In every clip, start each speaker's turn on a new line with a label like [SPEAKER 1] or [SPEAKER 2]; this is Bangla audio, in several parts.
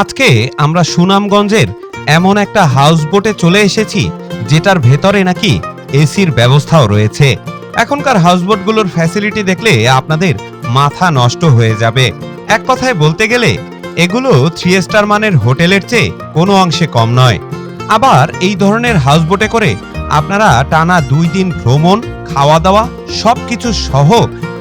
[SPEAKER 1] আজকে আমরা সুনামগঞ্জের এমন একটা হাউস বোটে চলে এসেছি, যেটার ভেতরে নাকি এসির ব্যবস্থাও রয়েছে। এখনকার হাউসবোটগুলোর ফ্যাসিলিটি দেখলে আপনাদের মাথা নষ্ট হয়ে যাবে। এক কথায় বলতে গেলে, এগুলো থ্রি স্টার মানের হোটেলের চেয়ে কোনো অংশে কম নয়। আবার এই ধরনের হাউসবোটে করে আপনারা টানা দুই দিন ভ্রমণ, খাওয়া দাওয়া, সবকিছু সহ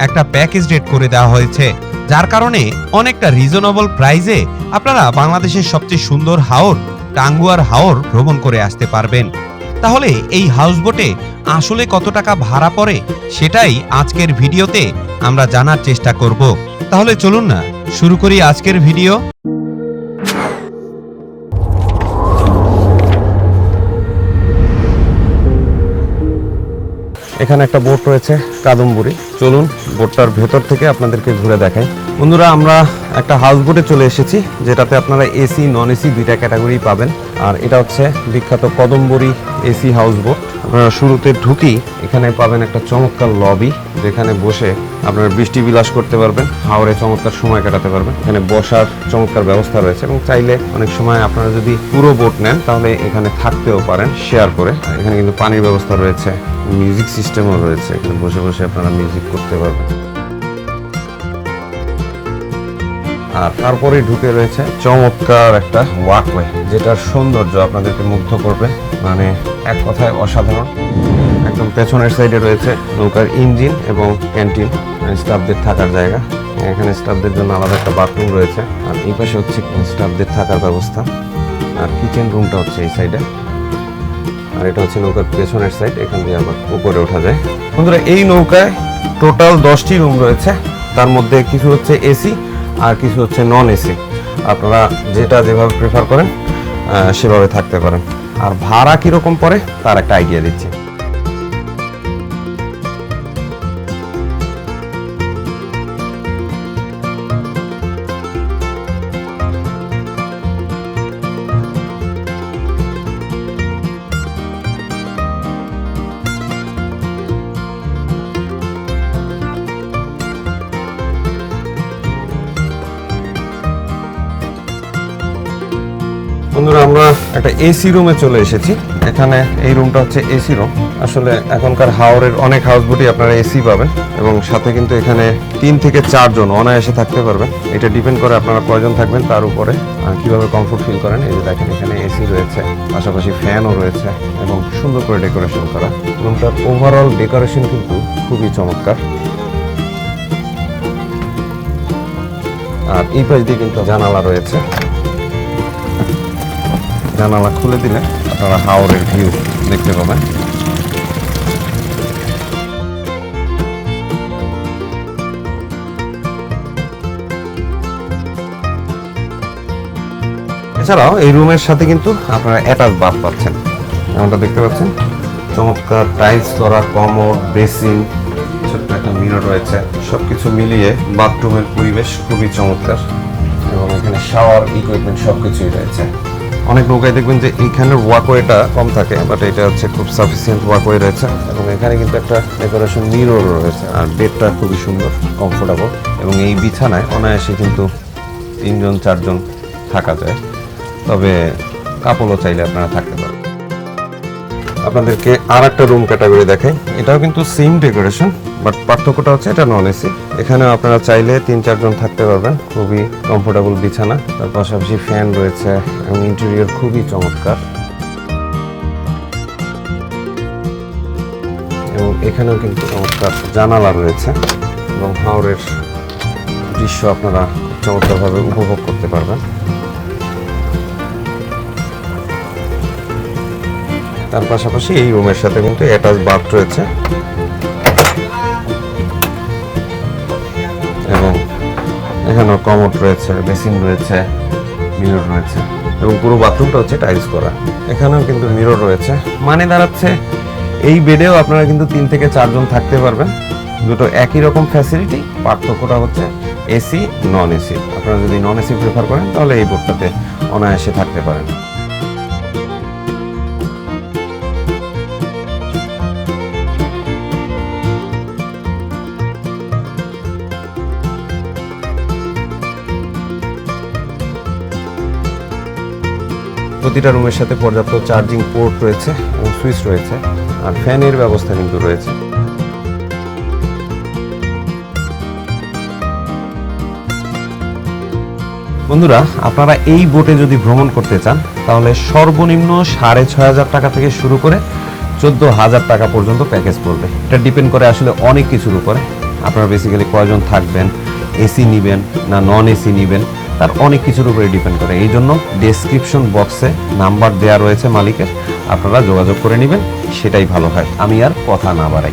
[SPEAKER 1] একটা প্যাকেজ রেট করে দেওয়া হয়েছে। যার কারণে অনেকটা রিজনেবল প্রাইজে আপনারা বাংলাদেশের সবচেয়ে সুন্দর হাওর, টাঙ্গুয়ার হাওর ভ্রমণ করে আসতে পারবেন। তাহলে এই হাউসবোটে আসলে কত টাকা ভাড়া পড়ে সেটাই আজকের ভিডিওতে আমরা জানার চেষ্টা করব। তাহলে চলুন না, শুরু করি আজকের ভিডিও।
[SPEAKER 2] এখানে একটা বোট রয়েছে, কাদম্বরী। চলুন, বোটটার ভেতর থেকে আপনাদেরকে ঘুরে দেখাই। বন্ধুরা, আমরা একটা হাউস বোটে চলে এসেছি, যেটাতে আপনারা এসি নন এসি দুইটা ক্যাটাগরি পাবেন। আর এটা হচ্ছে বিখ্যাত কদম্বরী এসি হাউস বোট আপনারা শুরুতে ঢুকি এখানে পাবেন একটা চমৎকার লবি। যেখানে বসে আপনারা বৃষ্টি বিলাস করতে পারবেন হাওড়ে চমৎকার সময় কাটাতে পারবেন। এখানে বসার চমৎকার ব্যবস্থা রয়েছে এবং চাইলে অনেক সময় আপনারা যদি পুরো বোট নেন, তাহলে এখানে থাকতেও পারেন, শেয়ার করে। এখানে কিন্তু পানির ব্যবস্থা রয়েছে, মিউজিক সিস্টেমও রয়েছে, এখানে বসে বসে আপনারা মিউজিক করতে পারবেন। আর তারপরে ঢুকে রয়েছে চমৎকার একটা ওয়াকওয়ে যেটার সৌন্দর্য আপনাদেরকে মুগ্ধ করবে। মানে এক কথায় অসাধারণ। একদম পেছনের সাইডে রয়েছে নৌকার ইঞ্জিন এবং ক্যান্টিন স্টাফদের থাকার জায়গা। এখানে স্টাফদের জন্য আলাদা একটা বাথরুম রয়েছে। আর এই পাশে হচ্ছে স্টাফদের থাকার ব্যবস্থা। আর কিচেন রুমটা হচ্ছে এই সাইডে আর এটা হচ্ছে নৌকার পেছনের সাইড এখান দিয়ে আবার উপরে ওঠা যায়। বন্ধুরা, এই নৌকায় টোটাল দশটি রুম রয়েছে। তার মধ্যে কিছু হচ্ছে এসি আর কিছু হচ্ছে নন এসি আপনারা যেটা যেভাবে প্রেফার করেন সেভাবে থাকতে পারেন। আর ভাড়া কীরকম পড়ে, তার একটা আইডিয়া দিচ্ছি। বন্ধুরা, আমরা একটা এসি রুমে চলে এসেছি। এখানে এই রুমটা হচ্ছে এসি রুম আসলে এখনকার হাওরের অনেক হাউস বোটই আপনারা এসি পাবেন এবং সাথে কিন্তু এখানে তিন থেকে চারজন অনায়াসে থাকতে পারবেন। এটা ডিপেন্ড করে আপনারা কয়জন থাকবেন, তার উপরে কীভাবে কমফোর্ট ফিল করেন। এই যে দেখেন, এখানে এসি রয়েছে, পাশাপাশি ফ্যানও রয়েছে এবং সুন্দর করে ডেকোরেশন করা। রুমটার ওভারঅল ডেকোরেশন কিন্তু খুবই চমৎকার। আর এই পাশ দিয়ে কিন্তু জানালা রয়েছে। জানালা খুলে দিলে আপনারা হাওরের ভিউ দেখতে পাবেন। এছাড়াও এই রুমের সাথে কিন্তু আপনারা অ্যাটাচ বাথ পাচ্ছেন। যেমনটা দেখতে পাচ্ছেন, চমৎকার টাইলস করা, কমোড, বেসিন, ছোট্ট একটা মিরর রয়েছে। সবকিছু মিলিয়ে বাথরুমের পরিবেশ খুবই চমৎকার এবং এখানে শাওয়ার ইকুইপমেন্ট সবকিছুই রয়েছে। অনেক নৌকায় দেখবেন যে এইখানের ওয়াকওয়েটা কম থাকে বাট এটা হচ্ছে খুব সাফিসিয়েন্ট ওয়াকওয়ে রয়েছে এবং এখানে কিন্তু একটা ডেকোরেশন মিরর রয়েছে, আর বেডটা খুবই সুন্দর কমফোর্টেবল এবং এই বিছানায় অনায়াসে কিন্তু তিনজন, চারজন থাকা যায়। তবে কাপড়ও চাইলে আপনারা থাকতে আপনাদেরকে আর একটা রুম ক্যাটাগরি দেখাই। এটাও কিন্তু সেম ডেকোরেশন বাট পার্থক্যটা হচ্ছে এটা নন এসি এখানেও আপনারা চাইলে তিন চারজন থাকতে পারবেন। খুবই কমফোর্টেবল বিছানা। তার পাশাপাশি ফ্যান রয়েছে এবং ইন্টেরিয়র খুবই চমৎকার। এবং এখানেও কিন্তু চমৎকার জানালা রয়েছে এবং হাওড়ের দৃশ্য আপনারা চমৎকারভাবে উপভোগ করতে পারবেন। তার পাশাপাশি এই রুমের সাথে কিন্তু অ্যাটাচ বাথ রয়েছে। এবং এখানেও কমোড রয়েছে বেসিন রয়েছে মিরর রয়েছে এবং পুরো বাথরুমটা হচ্ছে টাইলস করা। এখানেও কিন্তু মিরর রয়েছে। মানে দাঁড়াচ্ছে, এই বেডেও আপনারা কিন্তু তিন থেকে চারজন থাকতে পারবেন। দুটো একই রকম ফ্যাসিলিটি পার্থক্যটা হচ্ছে এসি নন এসি আপনারা যদি নন এসি প্রেফার করেন, তাহলে এই বোর্ডটাতে অনায়াসে থাকতে পারেন। প্রতিটা রুমের সাথে পর্যাপ্ত চার্জিং পোর্ট রয়েছে এবং সুইচ রয়েছে, আর ফ্যানের ব্যবস্থা কিন্তু রয়েছে। বন্ধুরা, আপনারা এই বোটে যদি ভ্রমণ করতে চান, তাহলে সর্বনিম্ন সাড়ে ছয় হাজার টাকা থেকে শুরু করে চোদ্দ হাজার টাকা পর্যন্ত প্যাকেজ পড়বে। এটা ডিপেন্ড করে আসলে অনেক কিছুর উপরে। আপনারা বেসিক্যালি কয়জন থাকবেন, এসি নেবেন না নন এসি নেবেন? তার অনেক কিছুর উপরে ডিপেন্ড করে। এই জন্য ডেসক্রিপশন বক্সে নাম্বার দেওয়া রয়েছে মালিকের। আপনারা যোগাযোগ করে নেবেন, সেটাই ভালো হয়। আমি আর কথা না বাড়াই।